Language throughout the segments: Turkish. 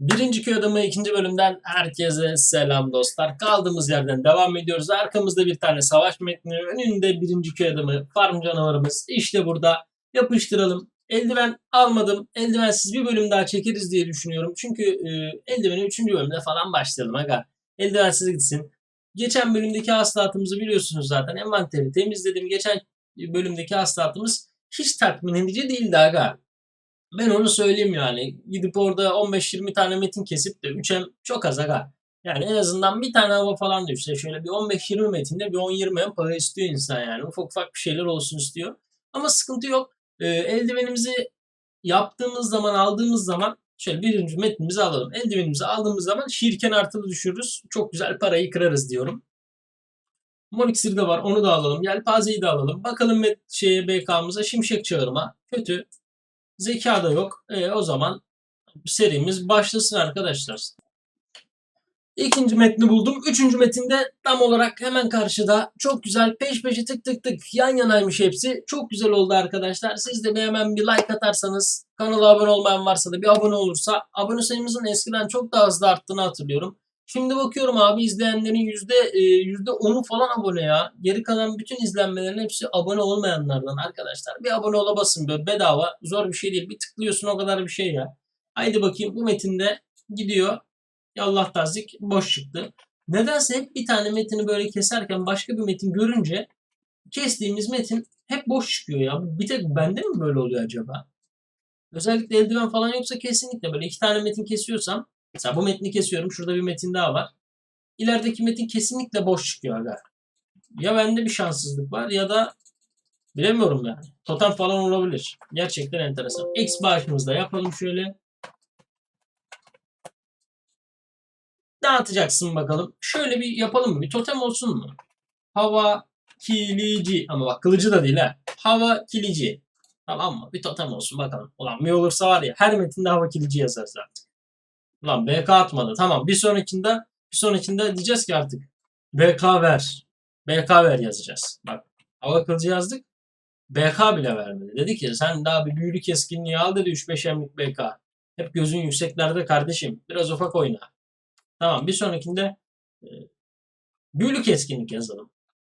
Birinci köy adamı ikinci bölümden herkese selam dostlar. Kaldığımız yerden devam ediyoruz. Arkamızda bir tane savaş metni, önünde birinci köy adamı, farm canavarımız. İşte burada yapıştıralım. Eldiven almadım. Eldivensiz bir bölüm daha çekeriz diye düşünüyorum. Çünkü e, eldiveni üçüncü bölümde falan başlayalım aga. Eldivensiz gitsin. Geçen bölümdeki hasılatımızı biliyorsunuz zaten. Envanteri temizledim. Geçen bölümdeki hasılatımız hiç tatmin edici değildi aga. Ben onu söyleyeyim yani. Gidip orada 15-20 tane metin kesip de 3M çok az aga. Yani en azından bir tane hava falan düşse şöyle bir 15-20 metinde bir 10-20 M para istiyor insan yani. Ufak ufak bir şeyler olsun istiyor. Ama sıkıntı yok. Ee, eldivenimizi yaptığımız zaman aldığımız zaman şöyle birinci metnimizi alalım. Eldivenimizi aldığımız zaman şirken artılı düşürürüz. Çok güzel parayı kırarız diyorum. Moniksir de var onu da alalım. Yelpazeyi de alalım. Bakalım met şeye BK'mıza şimşek çağırma. Kötü. Zeka da yok. E, o zaman serimiz başlasın arkadaşlar. İkinci metni buldum. Üçüncü metinde tam olarak hemen karşıda çok güzel peş peşe tık tık tık yan yanaymış hepsi. Çok güzel oldu arkadaşlar. Siz de hemen bir like atarsanız kanala abone olmayan varsa da bir abone olursa abone sayımızın eskiden çok daha hızlı arttığını hatırlıyorum. Şimdi bakıyorum abi izleyenlerin yüzde e, yüzde onu falan abone ya. Geri kalan bütün izlenmelerin hepsi abone olmayanlardan arkadaşlar. Bir abone ola basın böyle bedava. Zor bir şey değil. Bir tıklıyorsun o kadar bir şey ya. Haydi bakayım bu metinde gidiyor. Allah tazik boş çıktı. Nedense hep bir tane metini böyle keserken başka bir metin görünce kestiğimiz metin hep boş çıkıyor ya. Bir tek bende mi böyle oluyor acaba? Özellikle eldiven falan yoksa kesinlikle böyle iki tane metin kesiyorsam Mesela bu metni kesiyorum. Şurada bir metin daha var. İlerideki metin kesinlikle boş çıkıyor aga. Ya bende bir şanssızlık var ya da bilemiyorum yani. Totem falan olabilir. Gerçekten enteresan. X bağışımızda yapalım şöyle. Dağıtacaksın bakalım. Şöyle bir yapalım mı? Bir totem olsun mu? Hava kilici. Ama bak kılıcı da değil ha. Hava kilici. Tamam mı? Bir totem olsun bakalım. Ulan bir olursa var ya her metinde hava kilici yazarız artık. Ulan BK atmadı. Tamam bir sonrakinde bir sonrakinde diyeceğiz ki artık BK ver. BK ver yazacağız. Bak hava kılıcı yazdık. BK bile vermedi. Dedi ki sen daha bir büyülü keskinliği al dedi 3-5 emlik BK. Hep gözün yükseklerde kardeşim. Biraz ufak oyna. Tamam bir sonrakinde e, büyülü keskinlik yazalım.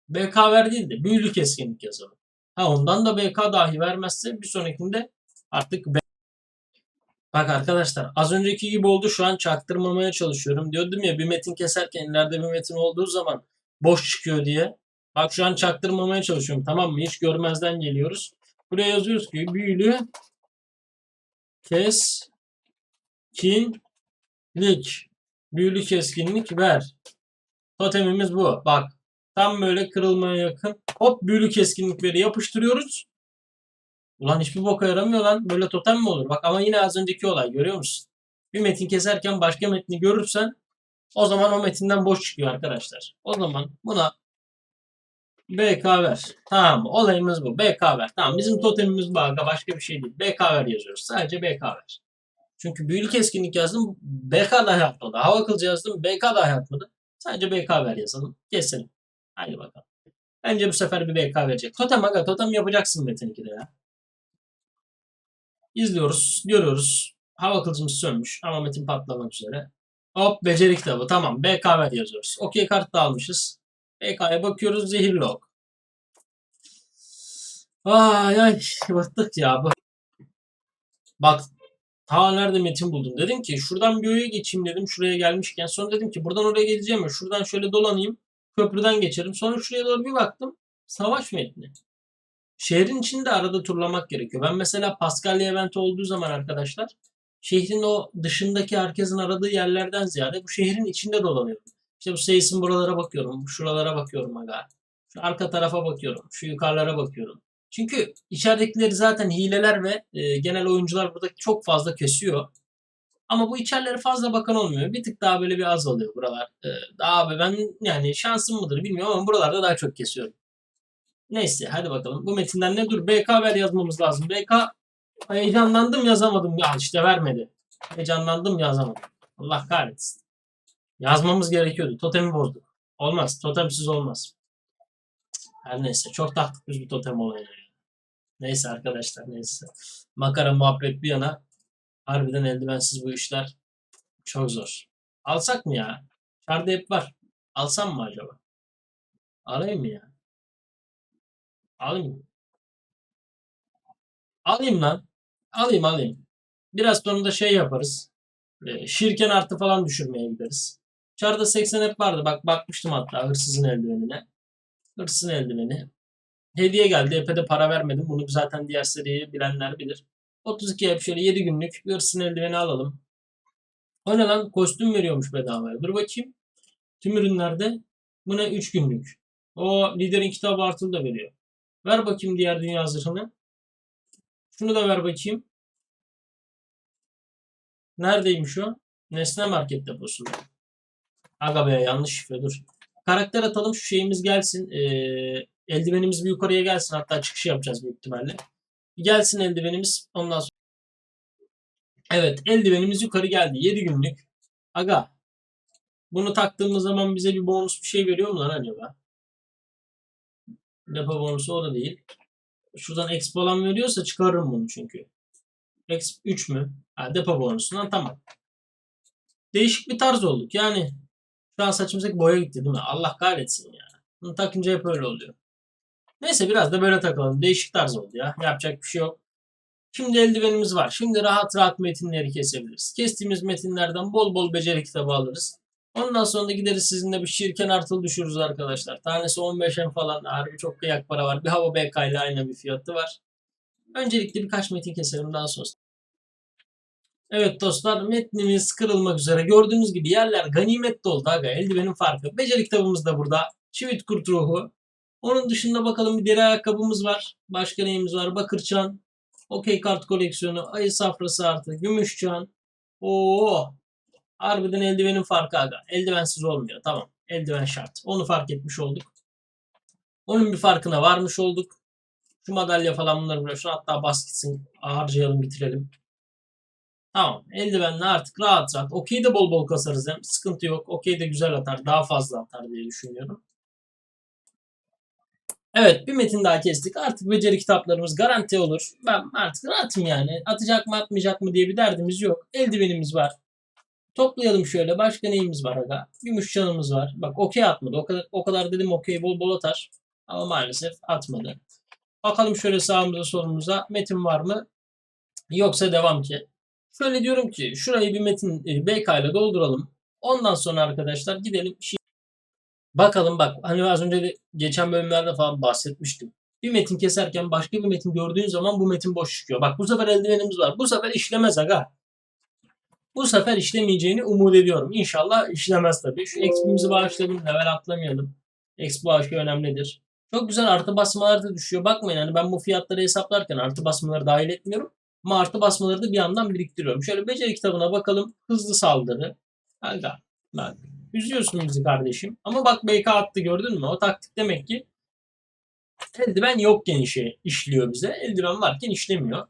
BK ver değil de büyülü keskinlik yazalım. Ha ondan da BK dahi vermezse bir sonrakinde artık Bak arkadaşlar az önceki gibi oldu şu an çaktırmamaya çalışıyorum. Diyordum ya bir metin keserken ileride bir metin olduğu zaman boş çıkıyor diye. Bak şu an çaktırmamaya çalışıyorum tamam mı? Hiç görmezden geliyoruz. Buraya yazıyoruz ki büyülü keskinlik. Büyülü keskinlik ver. Totemimiz bu. Bak tam böyle kırılmaya yakın. Hop büyülü keskinlikleri yapıştırıyoruz. Ulan hiçbir boka yaramıyor lan. Böyle totem mi olur? Bak ama yine az önceki olay görüyor musun? Bir metin keserken başka metni görürsen o zaman o metinden boş çıkıyor arkadaşlar. O zaman buna BK ver. Tamam mı? Olayımız bu. BK ver. Tamam bizim totemimiz bu. aga, Başka bir şey değil. BK ver yazıyoruz. Sadece BK ver. Çünkü büyülü keskinlik yazdım. BK dahi atmadı. Hava kılıcı yazdım. BK dahi atmadı. Sadece BK ver yazalım. Keselim. Haydi bakalım. Bence bu sefer bir BK verecek. Totem aga totem yapacaksın Metin 2'de ya. İzliyoruz, görüyoruz. Hava kılıcımız sönmüş ama metin patlamak üzere. Hop beceri kitabı tamam BK ver yazıyoruz. Okey kart da almışız. BK'ya bakıyoruz zehirli ok. Ay ay battık ya. Bak ta nerede metin buldum. Dedim ki şuradan bir öğe geçeyim dedim şuraya gelmişken. Sonra dedim ki buradan oraya geleceğim şuradan şöyle dolanayım. Köprüden geçerim. Sonra şuraya doğru bir baktım. Savaş metni. Şehrin içinde arada turlamak gerekiyor. Ben mesela Paskalya eventi olduğu zaman arkadaşlar şehrin o dışındaki herkesin aradığı yerlerden ziyade bu şehrin içinde dolanıyorum. İşte bu Seyis'in buralara bakıyorum, şuralara bakıyorum aga. Şu arka tarafa bakıyorum, şu yukarılara bakıyorum. Çünkü içeridekileri zaten hileler ve e, genel oyuncular burada çok fazla kesiyor. Ama bu içerileri fazla bakan olmuyor. Bir tık daha böyle bir az oluyor buralar. E, daha ben yani şansım mıdır bilmiyorum ama buralarda daha çok kesiyorum. Neyse hadi bakalım. Bu metinden ne dur? BK ver yazmamız lazım. BK heyecanlandım yazamadım. Ya işte vermedi. Heyecanlandım yazamadım. Allah kahretsin. Yazmamız gerekiyordu. Totemi bozduk. Olmaz. Totemsiz olmaz. Her neyse. Çok taktık biz bu totem olayına. Neyse arkadaşlar neyse. Makara muhabbet bir yana. Harbiden eldivensiz bu işler Çok zor. Alsak mı ya? Çarda hep var. Alsam mı acaba? Alayım mı ya? Alayım? Alayım lan. Alayım alayım. Biraz sonra da şey yaparız. E, şirken artı falan düşürmeye gideriz. Çarda 80 hep vardı. Bak bakmıştım hatta hırsızın eldivenine. Hırsızın eldiveni. Hediye geldi. Epey de para vermedim. Bunu zaten diğer seriyi bilenler bilir. 32 hep şöyle 7 günlük bir hırsızın eldiveni alalım. O ne lan? Kostüm veriyormuş bedavaya. Dur bakayım. Tüm ürünlerde bu ne? 3 günlük. O liderin kitabı artılı da veriyor. Ver bakayım diğer dünya zırhını. Şunu da ver bakayım. Neredeymiş o? Nesne market deposunda. Aga be yanlış şifre dur. Karakter atalım şu şeyimiz gelsin. Ee, eldivenimiz bir yukarıya gelsin. Hatta çıkış yapacağız büyük ihtimalle. Gelsin eldivenimiz. Ondan sonra. Evet eldivenimiz yukarı geldi. 7 günlük. Aga. Bunu taktığımız zaman bize bir bonus bir şey veriyor mu lan acaba? Depo bonusu o da değil. Şuradan exp falan veriyorsa çıkarırım bunu çünkü. Exp 3 mü? Ha, depo bonusundan tamam. Değişik bir tarz olduk. Yani şu an saçımızdaki boya gitti değil mi? Allah kahretsin ya. Bunu takınca hep öyle oluyor. Neyse biraz da böyle takalım. Değişik tarz oldu ya. Yapacak bir şey yok. Şimdi eldivenimiz var. Şimdi rahat rahat metinleri kesebiliriz. Kestiğimiz metinlerden bol bol beceri kitabı alırız. Ondan sonra da gideriz sizinle bir şirken artıl düşürürüz arkadaşlar. Tanesi 15 en falan. Harbi çok kıyak para var. Bir hava BK ile aynı bir fiyatı var. Öncelikle birkaç metin keselim daha sonra. Evet dostlar metnimiz kırılmak üzere. Gördüğünüz gibi yerler ganimet doldu aga. Eldivenin farkı. Beceri kitabımız da burada. Çivit kurt ruhu. Onun dışında bakalım bir deri ayakkabımız var. Başka neyimiz var? Bakırçan. Okey kart koleksiyonu. Ayı safrası artı. Gümüşçan. Oo. Harbiden eldivenin farkı aga. Eldivensiz olmuyor. Tamam. Eldiven şart. Onu fark etmiş olduk. Onun bir farkına varmış olduk. Şu madalya falan bunları. Şunu hatta bas gitsin. Harcayalım bitirelim. Tamam. Eldivenle artık rahat rahat. Okey de bol bol kasarız hem. Sıkıntı yok. Okey de güzel atar. Daha fazla atar diye düşünüyorum. Evet bir metin daha kestik. Artık beceri kitaplarımız garanti olur. Ben artık rahatım yani. Atacak mı atmayacak mı diye bir derdimiz yok. Eldivenimiz var. Toplayalım şöyle. Başka neyimiz var aga? Gümüş çanımız var. Bak okey atmadı. O kadar, o kadar dedim okey bol bol atar. Ama maalesef atmadı. Bakalım şöyle sağımıza solumuza. Metin var mı? Yoksa devam ki. Şöyle diyorum ki şurayı bir metin e, BK ile dolduralım. Ondan sonra arkadaşlar gidelim. Şi- Bakalım bak hani az önce de geçen bölümlerde falan bahsetmiştim. Bir metin keserken başka bir metin gördüğün zaman bu metin boş çıkıyor. Bak bu sefer eldivenimiz var. Bu sefer işlemez aga. Bu sefer işlemeyeceğini umut ediyorum. İnşallah işlemez tabii. Şu exp'imizi bağışlayalım. Level atlamayalım. Exp bağışı önemlidir. Çok güzel artı basmalar da düşüyor. Bakmayın hani ben bu fiyatları hesaplarken artı basmaları dahil etmiyorum. Ama artı basmaları da bir yandan biriktiriyorum. Şöyle beceri kitabına bakalım. Hızlı saldırı. Aga bak. Üzüyorsun bizi kardeşim. Ama bak BK attı gördün mü? O taktik demek ki eldiven yokken işe işliyor bize. Eldiven varken işlemiyor.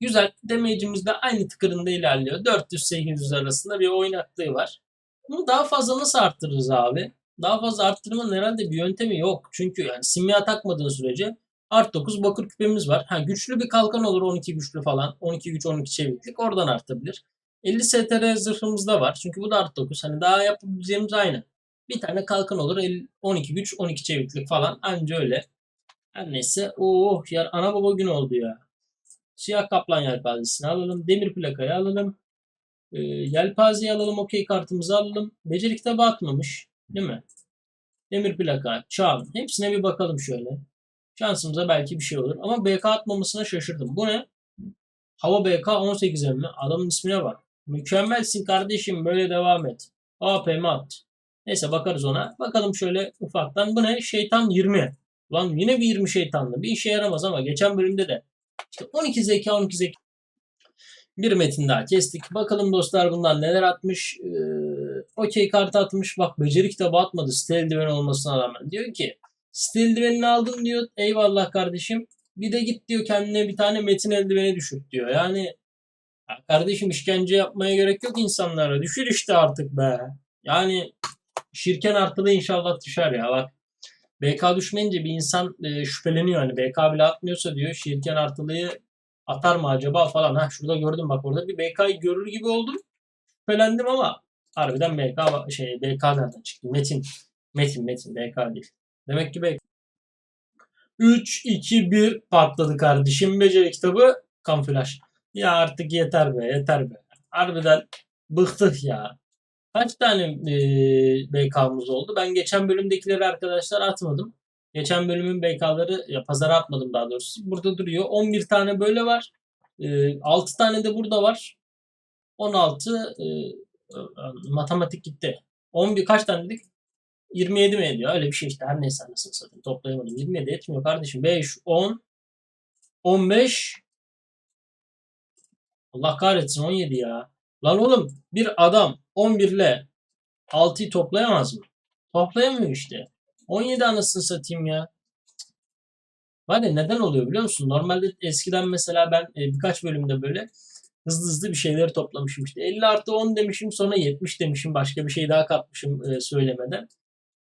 Güzel. Damage'imiz de aynı tıkırında ilerliyor. 400-800 arasında bir oynaklığı var. Bunu daha fazla nasıl arttırırız abi? Daha fazla arttırmanın herhalde bir yöntemi yok. Çünkü yani simya takmadığın sürece art 9 bakır küpemiz var. Ha, güçlü bir kalkan olur 12 güçlü falan. 12 güç 12 çeviklik oradan artabilir. 50 STR zırhımız da var. Çünkü bu da art 9. Hani daha yapabileceğimiz aynı. Bir tane kalkan olur 50, 12 güç 12 çeviklik falan. Anca öyle. Her neyse. Oh ya ana baba gün oldu ya. Siyah kaplan yelpazesini alalım. Demir plakayı alalım. E, yelpazeyi alalım. Okey kartımızı alalım. Beceri kitabı atmamış. Değil mi? Demir plaka, çağın. Hepsine bir bakalım şöyle. Şansımıza belki bir şey olur. Ama BK atmamasına şaşırdım. Bu ne? Hava BK 18 mi? Adamın ismine bak. Mükemmelsin kardeşim. Böyle devam et. APM at. Neyse bakarız ona. Bakalım şöyle ufaktan. Bu ne? Şeytan 20. Lan yine bir 20 şeytanlı. Bir işe yaramaz ama geçen bölümde de işte 12 zeka 12 zeka bir metin daha kestik. Bakalım dostlar bundan neler atmış. Ee, Okey kartı atmış. Bak beceri kitabı atmadı. Site eldiveni olmasına rağmen. Diyor ki site eldivenini aldın diyor. Eyvallah kardeşim. Bir de git diyor kendine bir tane metin eldiveni düşürt diyor. Yani ya kardeşim işkence yapmaya gerek yok insanlara. Düşür işte artık be. Yani şirken artılı inşallah düşer ya. Bak BK düşmeyince bir insan e, şüpheleniyor. Hani BK bile atmıyorsa diyor şirken artılıyı atar mı acaba falan. Ha şurada gördüm bak orada bir BK'yı görür gibi oldum. şüphelendim ama harbiden BK şey BK nereden çıktı? Metin. Metin Metin BK değil. Demek ki BK. 3 2 1 patladı kardeşim. Beceri kitabı kamuflaj. Ya artık yeter be yeter be. Harbiden bıktık ya. Kaç tane e, BK'mız oldu? Ben geçen bölümdekileri arkadaşlar atmadım. Geçen bölümün BK'ları ya pazara atmadım daha doğrusu. Burada duruyor. 11 tane böyle var. E, 6 tane de burada var. 16 e, matematik gitti. 11 kaç tane dedik? 27 mi ediyor? Öyle bir şey işte. Her neyse anasını satayım. Toplayamadım. 27 etmiyor kardeşim. 5, 10, 15 Allah kahretsin 17 ya. Lan oğlum bir adam 11 ile 6'yı toplayamaz mı? Toplayamıyor işte. 17 anasını satayım ya. Var ya neden oluyor biliyor musun? Normalde eskiden mesela ben e, birkaç bölümde böyle hızlı hızlı bir şeyleri toplamışım. İşte 50 artı 10 demişim sonra 70 demişim. Başka bir şey daha katmışım e, söylemeden.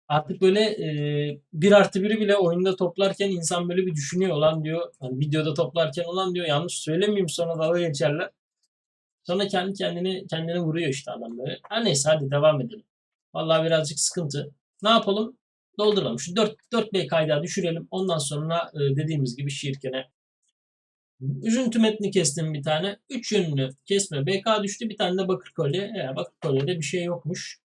Artık böyle e, 1 artı 1'i bile oyunda toplarken insan böyle bir düşünüyor olan diyor. Yani videoda toplarken olan diyor yanlış söylemeyeyim sonra dalga geçerler. Sonra kendi kendine kendine vuruyor işte adam böyle. Her neyse hadi devam edelim. Vallahi birazcık sıkıntı. Ne yapalım? Dolduralım. Şu 4, 4 B kaydağı düşürelim. Ondan sonra e, dediğimiz gibi şirkene. Üzüntü metni kestim bir tane. 3 yönlü kesme BK düştü. Bir tane de bakır kolye. E, bakır kolyede bir şey yokmuş.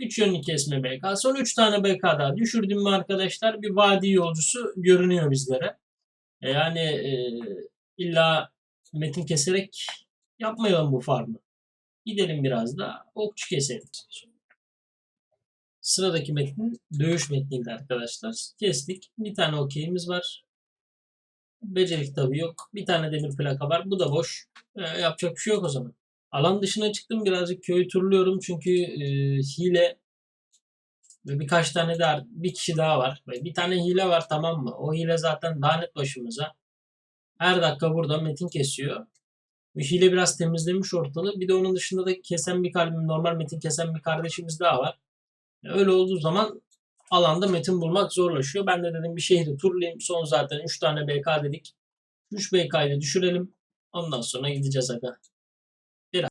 3 yönlü kesme BK. Son 3 tane BK daha düşürdüm mü arkadaşlar? Bir vadi yolcusu görünüyor bizlere. E, yani e, illa metin keserek yapmayalım bu farmı. Gidelim biraz da okçu keselim. Sıradaki metin dövüş metniydi arkadaşlar. Kestik. Bir tane okeyimiz var. Becerik tabi yok. Bir tane demir plaka var. Bu da boş. Ee, yapacak bir şey yok o zaman. Alan dışına çıktım. Birazcık köyü turluyorum. Çünkü e, hile ve birkaç tane daha bir kişi daha var. Bir tane hile var tamam mı? O hile zaten lanet başımıza. Her dakika burada metin kesiyor. Hile biraz temizlemiş ortalığı. Bir de onun dışında da kesen bir kalbim normal metin kesen bir kardeşimiz daha var. Öyle olduğu zaman alanda metin bulmak zorlaşıyor. Ben de dedim bir şehri turlayayım. Son zaten 3 tane BK dedik. 3 BK'yı düşürelim. Ondan sonra gideceğiz aga. Bir,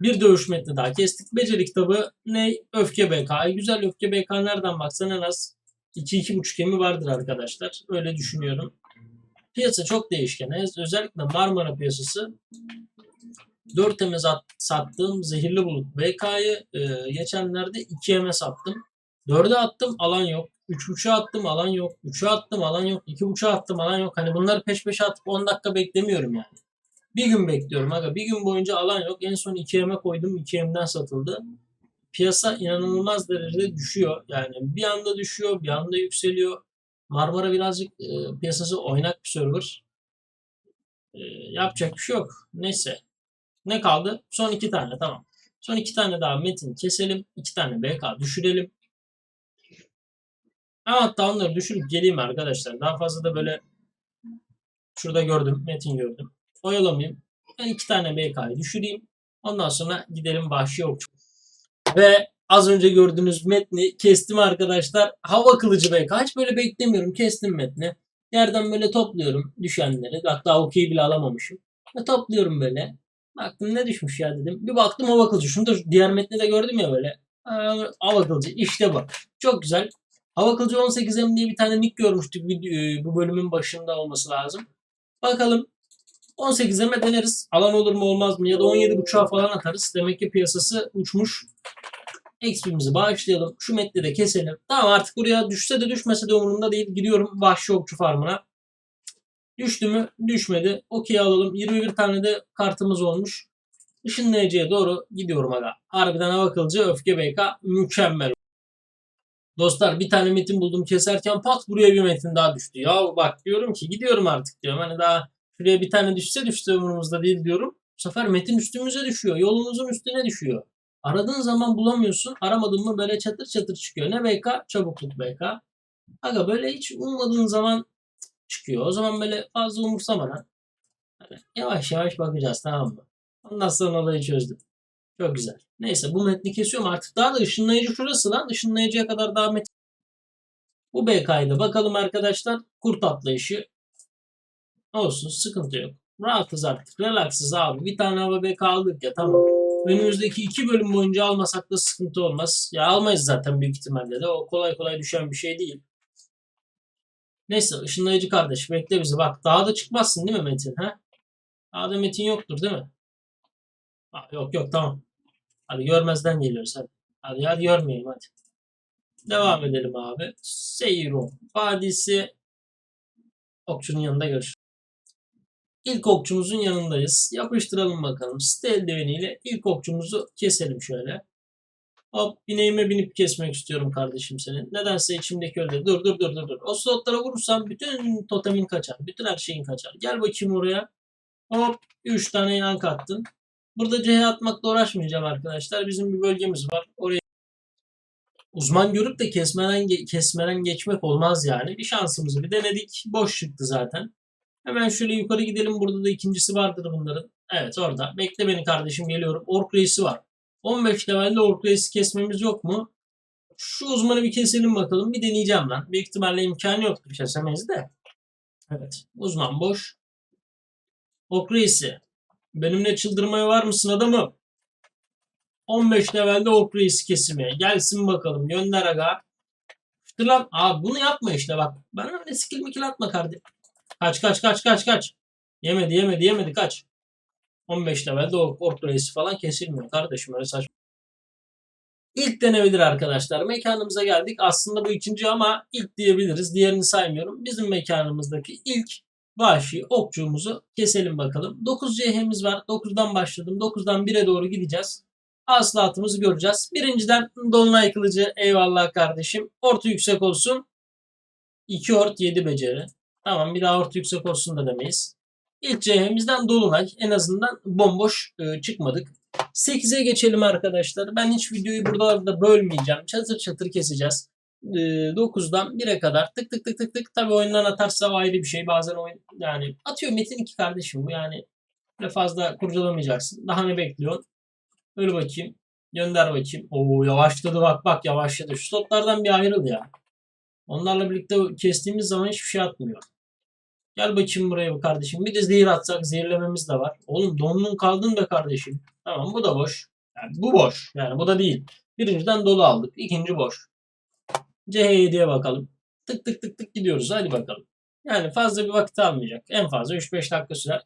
bir dövüş metni daha kestik. Beceri kitabı ne? Öfke BK. Ay güzel öfke BK nereden baksan en az 2-2,5 gemi vardır arkadaşlar. Öyle düşünüyorum. Piyasa çok değişken. Özellikle Marmara piyasası 4 M'e sat- sattığım zehirli bulut BK'yı e, geçenlerde 2 M'e sattım. 4'e attım alan yok. 3.5'a attım alan yok. 3'e attım alan yok. 2.5'a attım alan yok. Hani bunları peş peşe atıp 10 dakika beklemiyorum yani. Bir gün bekliyorum aga. Bir gün boyunca alan yok. En son 2 M'e koydum. 2 M'den satıldı. Piyasa inanılmaz derecede düşüyor. Yani bir anda düşüyor, bir anda yükseliyor. Marmara birazcık e, piyasası oynak bir server. E, yapacak bir şey yok. Neyse. Ne kaldı? Son iki tane tamam. Son iki tane daha metin keselim. iki tane BK düşürelim. Ama hatta onları düşürüp geleyim arkadaşlar. Daha fazla da böyle şurada gördüm. Metin gördüm. Oyalamayayım. Ben iki tane BK'yı düşüreyim. Ondan sonra gidelim vahşi okçu. Ve az önce gördüğünüz metni kestim arkadaşlar. Hava kılıcı BK. Hiç böyle beklemiyorum. Kestim metni. Yerden böyle topluyorum düşenleri. Hatta okey bile alamamışım. Ve topluyorum böyle. Baktım ne düşmüş ya dedim. Bir baktım hava kılıcı. Şunu da diğer metni de gördüm ya böyle. Aa, Hava kılıcı. İşte bu. Çok güzel. Hava kılıcı 18M diye bir tane nick görmüştük video- bu bölümün başında olması lazım. Bakalım 18M'e deneriz. Alan olur mu olmaz mı ya da 17.5'a falan atarız. Demek ki piyasası uçmuş. XP'mizi bağışlayalım. Şu metni de keselim. Tamam artık buraya düşse de düşmese de umurumda değil. Gidiyorum vahşi okçu farmına. Düştü mü? Düşmedi. Okey alalım. 21 tane de kartımız olmuş. Işınlayıcıya doğru gidiyorum aga. Harbiden hava kılıcı öfke BK mükemmel. Dostlar bir tane metin buldum keserken pat buraya bir metin daha düştü. Ya bak diyorum ki gidiyorum artık diyorum. Hani daha şuraya bir tane düşse düşse umurumuzda değil diyorum. Bu sefer metin üstümüze düşüyor. Yolumuzun üstüne düşüyor. Aradığın zaman bulamıyorsun. Aramadın mı böyle çatır çatır çıkıyor. Ne BK? Çabukluk BK. Aga böyle hiç ummadığın zaman çıkıyor. O zaman böyle fazla umursamadan hani yavaş yavaş bakacağız tamam mı? Ondan sonra olayı çözdüm. Çok güzel. Neyse bu metni kesiyorum artık. Daha da ışınlayıcı şurası lan. Işınlayıcıya kadar daha metin. Bu BK'ydı. Bakalım arkadaşlar. Kurt atlayışı. Olsun sıkıntı yok. Rahatız artık. Relaksız abi. Bir tane hava BK aldık ya tamam. Önümüzdeki iki bölüm boyunca almasak da sıkıntı olmaz. Ya almayız zaten büyük ihtimalle de. O kolay kolay düşen bir şey değil. Neyse ışınlayıcı kardeş bekle bizi. Bak daha da çıkmazsın değil mi Metin? Ha? Dağda Metin yoktur değil mi? Ha, yok yok tamam. Hadi görmezden geliyoruz hadi. Hadi hadi görmeyeyim hadi. Devam edelim abi. Seyro Vadisi okçunun yanında görüşürüz. İlk okçumuzun yanındayız. Yapıştıralım bakalım. Site eldiveniyle ilk okçumuzu keselim şöyle. Hop bineğime binip kesmek istiyorum kardeşim senin. Nedense içimdeki öyle. Dur dur dur dur. dur. O slotlara vurursam bütün totemin kaçar. Bütün her şeyin kaçar. Gel bakayım oraya. Hop 3 tane yank attın. Burada CH atmakla uğraşmayacağım arkadaşlar. Bizim bir bölgemiz var. Oraya uzman görüp de kesmeden kesmeden geçmek olmaz yani. Bir şansımızı bir denedik. Boş çıktı zaten. Hemen şöyle yukarı gidelim. Burada da ikincisi vardır bunların. Evet orada. Bekle beni kardeşim geliyorum. Ork reisi var. 15 levelde ork reisi kesmemiz yok mu? Şu uzmanı bir keselim bakalım. Bir deneyeceğim lan. Büyük ihtimalle imkanı yoktur kesemeyiz de. Evet. Uzman boş. Ork reisi. Benimle çıldırmaya var mısın adamım? 15 levelde ork reisi kesimi. Gelsin bakalım. Gönder aga. İşte lan. Aa bunu yapma işte bak. Bana öyle skill mikil atma kardeşim. Kaç kaç kaç kaç kaç. Yemedi yemedi yemedi kaç. 15 levelde ork, ork reisi falan kesilmiyor kardeşim öyle saçma. İlk denebilir arkadaşlar. Mekanımıza geldik. Aslında bu ikinci ama ilk diyebiliriz. Diğerini saymıyorum. Bizim mekanımızdaki ilk vahşi okçumuzu keselim bakalım. 9 CH'miz var. 9'dan başladım. 9'dan 1'e doğru gideceğiz. Aslatımızı göreceğiz. Birinciden Dolunay Kılıcı. Eyvallah kardeşim. Orta yüksek olsun. 2 ort 7 beceri. Tamam bir daha orta yüksek olsun da demeyiz. İlk CH'mizden Dolunay. En azından bomboş e, çıkmadık. 8'e geçelim arkadaşlar. Ben hiç videoyu burada da bölmeyeceğim. Çatır çatır keseceğiz. E, 9'dan 1'e kadar tık tık tık tık tık. Tabi oyundan atarsa ayrı bir şey. Bazen oyun yani atıyor Metin 2 kardeşim bu yani. Böyle fazla kurcalamayacaksın. Daha ne bekliyorsun? Öyle bakayım. Gönder bakayım. Oo yavaşladı bak bak yavaşladı. Şu slotlardan bir ayrıl ya. Onlarla birlikte kestiğimiz zaman hiçbir şey atmıyor. Gel bakayım buraya bu kardeşim. Bir de zehir atsak zehirlememiz de var. Oğlum donun kaldın be kardeşim. Tamam bu da boş. Yani bu boş. Yani bu da değil. Birinciden dolu aldık. İkinci boş. CH7'ye bakalım. Tık tık tık tık gidiyoruz. Hadi bakalım. Yani fazla bir vakit almayacak. En fazla 3-5 dakika sürer.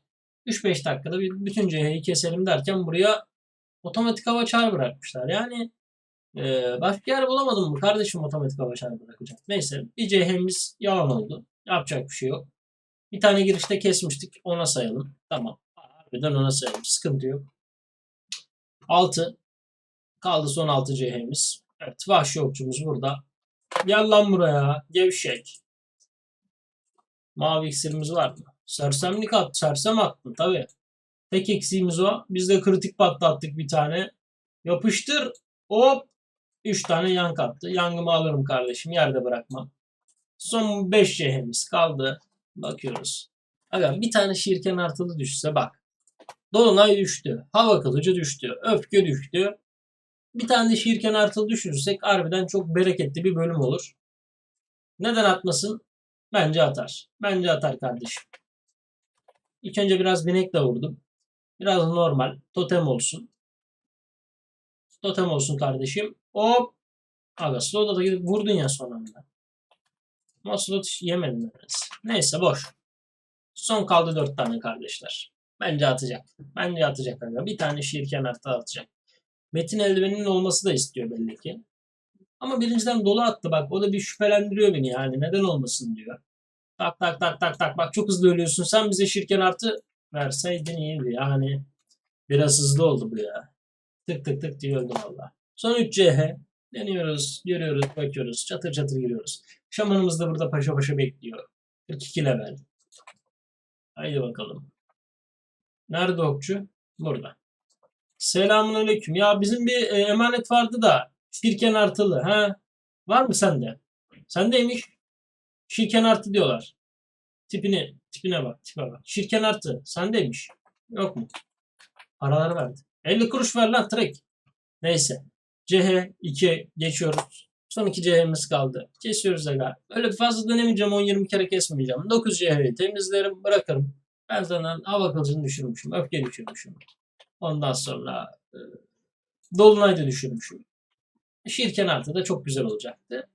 3-5 dakikada bütün CH'yi keselim derken buraya otomatik hava çağrı bırakmışlar. Yani e, başka yer bulamadım mı kardeşim otomatik hava çağrı bırakacak. Neyse bir CH'miz yalan oldu. Yapacak bir şey yok. Bir tane girişte kesmiştik. Ona sayalım. Tamam. Harbiden ona sayalım. Sıkıntı yok. 6. Kaldı son 6 CH'miz. Evet. Vahşi okçumuz burada. Gel lan buraya. Gevşek. Mavi iksirimiz var mı? Sersemlik at. Sersem attın tabii. Tek eksiğimiz o. Biz de kritik patlattık bir tane. Yapıştır. Hop. 3 tane yan attı. Yangımı alırım kardeşim. Yerde bırakmam. Son 5 CH'miz kaldı. Bakıyoruz. Aga bir tane şirken artılı düşse bak. Dolunay düştü. Hava kılıcı düştü. Öfke düştü. Bir tane de şirken artılı düşürsek harbiden çok bereketli bir bölüm olur. Neden atmasın? Bence atar. Bence atar kardeşim. İlk önce biraz binekle vurdum. Biraz normal. Totem olsun. Totem olsun kardeşim. Hop. Aga slow'da da gidip vurdun ya son anda. Ama slot yemedin neredeyse. Neyse boş. Son kaldı dört tane kardeşler. Bence atacak. Bence atacak aga. Bir tane şirken artı atacak. Metin eldiveninin olması da istiyor belli ki. Ama birinciden dolu attı bak. O da bir şüphelendiriyor beni yani. Neden olmasın diyor. Tak tak tak tak tak. Bak çok hızlı ölüyorsun. Sen bize şirken artı verseydin iyiydi. Yani biraz hızlı oldu bu ya. Tık tık tık diye öldüm valla. Son 3 CH. Deniyoruz, görüyoruz, bakıyoruz. Çatır çatır giriyoruz. Şamanımız da burada paşa paşa bekliyor. 42 level. Haydi bakalım. Nerede okçu? Burada. Selamun aleyküm. Ya bizim bir e, emanet vardı da şirken artılı. Ha? Var mı sende? Sendeymiş. Şirken artı diyorlar. Tipini, tipine bak, tipe bak. Şirken artı. Sendeymiş. Yok mu? Paraları verdi. 50 kuruş ver lan trek. Neyse. CH 2 geçiyoruz. Son 2 CH'miz kaldı. Kesiyoruz aga. Öyle fazla denemeyeceğim. 10-20 kere kesmeyeceğim. 9 CH'yi temizlerim bırakırım. Ben zaten hava kılıcını düşürmüşüm. Öfke düşürmüşüm. Ondan sonra e, Dolunay da düşürmüşüm. Şirken artı da çok güzel olacaktı.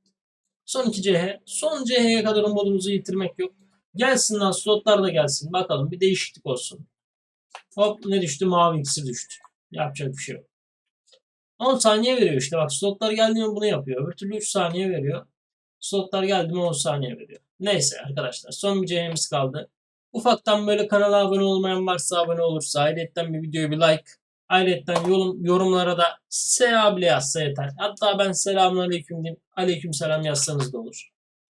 Son 2 CH. Son CH'ye kadar umudumuzu yitirmek yok. Gelsin lan slotlar da gelsin. Bakalım bir değişiklik olsun. Hop ne düştü? Mavi iksir düştü. Yapacak bir şey yok. 10 saniye veriyor işte. Bak slotlar geldi mi bunu yapıyor. Öbür türlü 3 saniye veriyor. Slotlar geldi mi 10 saniye veriyor. Neyse arkadaşlar son bir CH'miz kaldı. Ufaktan böyle kanala abone olmayan varsa abone olursa ayrıyetten bir videoya bir like ayrıyetten yorum, yorumlara da SA bile yazsa yeter. Hatta ben selamun aleyküm diyeyim. Aleyküm selam yazsanız da olur.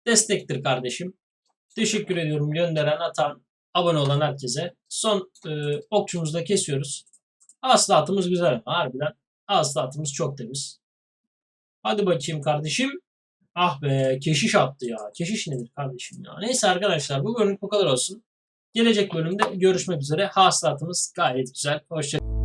Destektir kardeşim. Teşekkür ediyorum gönderen, atan, abone olan herkese. Son e, okçumuzu da kesiyoruz. Hasılatımız güzel. Harbiden hasılatımız çok temiz. Hadi bakayım kardeşim. Ah be keşiş attı ya. Keşiş nedir kardeşim ya. Neyse arkadaşlar bu bölüm bu kadar olsun. Gelecek bölümde görüşmek üzere. Hasılatımız gayet güzel. Hoşçakalın.